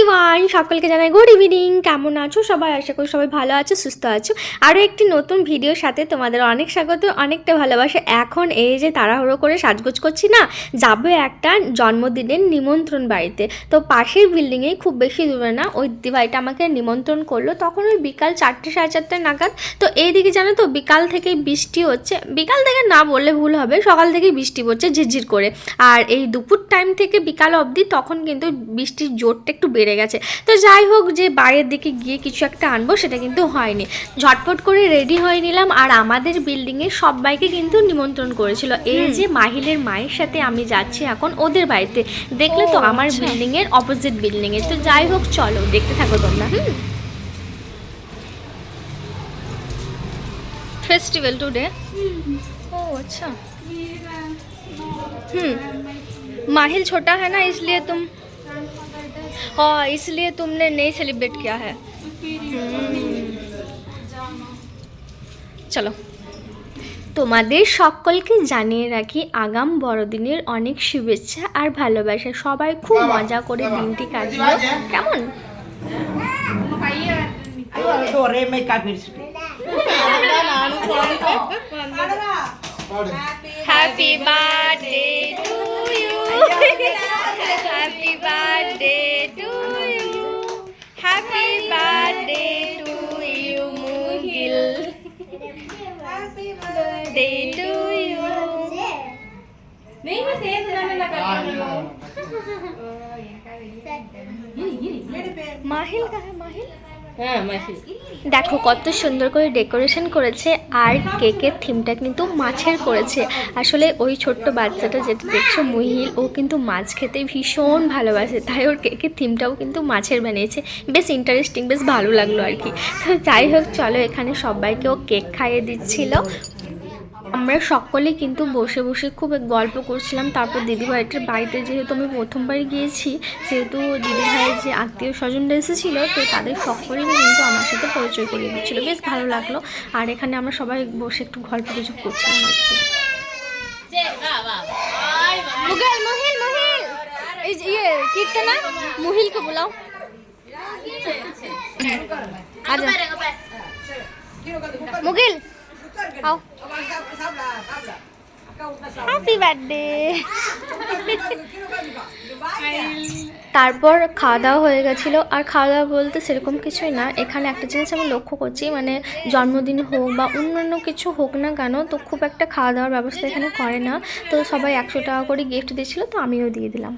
Everyone সকলকে জানাই good evening কেমন আছো সবাই? আশা করি সবাই ভালো আছো, সুস্থ আছো। আরও একটি নতুন ভিডিওর সাথে তোমাদের অনেক স্বাগত, অনেকটা ভালোবাসা। এখন এই যে তাড়াহুড়ো করে সাজগোজ করছি না, যাব একটা জন্মদিনের নিমন্ত্রণ বাড়িতে। তো পাশের বিল্ডিংয়েই খুব বেশি দূরে না, ওই দিদিভাইটা আমাকে নিমন্ত্রণ করল। তখন ওই বিকাল চারটে, সাড়ে চারটে নাগাদ। তো এইদিকে জানো তো, বিকাল থেকেই বৃষ্টি হচ্ছে। বিকাল থেকে না বললে ভুল হবে, সকাল থেকেই বৃষ্টি পড়ছে ঝিরঝির করে। আর এই দুপুর টাইম থেকে বিকাল অবধি তখন কিন্তু বৃষ্টির জোরটা একটু বেড়ে গেছে তো যাই হোক যে বাইরের দিকে গিয়ে কিছু একটা আনবো সেটা কিন্তু হয়নি ঝটপট করে রেডি হয়ে নিলাম আর আমাদের বিল্ডিংয়ে সবাইকে কিন্তু নিমন্ত্রণ করেছিল এই যে মাহিলের মায়ের সাথে আমি যাচ্ছি এখন ওদের বাড়িতে দেখলে তো ও, আমার আচ্ছা। বিল্ডিংয়ের অপোজিট বিল্ডিংয়ে তো যাই হোক চলো দেখতে থাকো তোমরা হুম फेस्टिवल टुडे ओह अच्छा हम्म माहिल छोटा है ना इसलिए तुम हाँ इसलिए तुमने नहीं सेलिब्रेट किया है हम्म। চলো তোমাদের সকলকে জানিয়ে রাখি আগাম বড়দিনের অনেক শুভেচ্ছা আর ভালোবাসা সবাই খুব মজা করে দিনটি কাটলো কেমন do re mai kapir Happy birthday happy birthday to you Mugil happy birthday to you நீங்க சேர்த்து தானே கட்டணும் மஹில் கஹ மஹில் দেখো, কত সুন্দর করে ডেকোরেশন করেছে আর কেকের থিমটা কিন্তু মাছের করেছে। আসলে ওই ছোট্ট বাচ্চাটা যেটা দেখছ মহিল, ও কিন্তু মাছ খেতে ভীষণ ভালোবাসে, তাই ওর কেকের থিমটাও কিন্তু মাছের বানিয়েছে। বেশ ইন্টারেস্টিং বেশ ভালো লাগল আর কি। তো যাই হোক, চলো এখানে সবাইকেও কেক খাইয়ে দিচ্ছিল। আমরা সকলে কিন্তু বসে বসে খুব গল্প করছিলাম। তারপর দিদিভাইটার বাড়িতে যেহেতু আমি প্রথমবার গিয়েছি, সেহেতু দিদিভাইয়ের যে আত্মীয় স্বজনরা এসেছিল, তো তাদের সকলেই কিন্তু আমার সাথে পরিচয় করিয়ে দিচ্ছিল। বেশ ভালো লাগল। আর এখানে আমরা সবাই বসে একটু গল্প কিছু করছিলাম আর কি। মুগল ইয়ে আচ্ছা। আও। হ্যাপি বার্থডে তারপর খাওয়া দাওয়া হয়ে গেছিল। আর খাওয়া দাওয়া বলতে সেরকম কিছুই না। এখানে একটা জিনিস আমি লক্ষ্য করছি মানে জন্মদিন হোক বা অন্যান্য কিছু হোক না কেন তো খুব একটা খাওয়া দাওয়ার ব্যবস্থা এখানে করে না। তো সবাই একশো টাকা করে গিফট দিয়েছিলো তো আমিও দিয়ে দিলাম।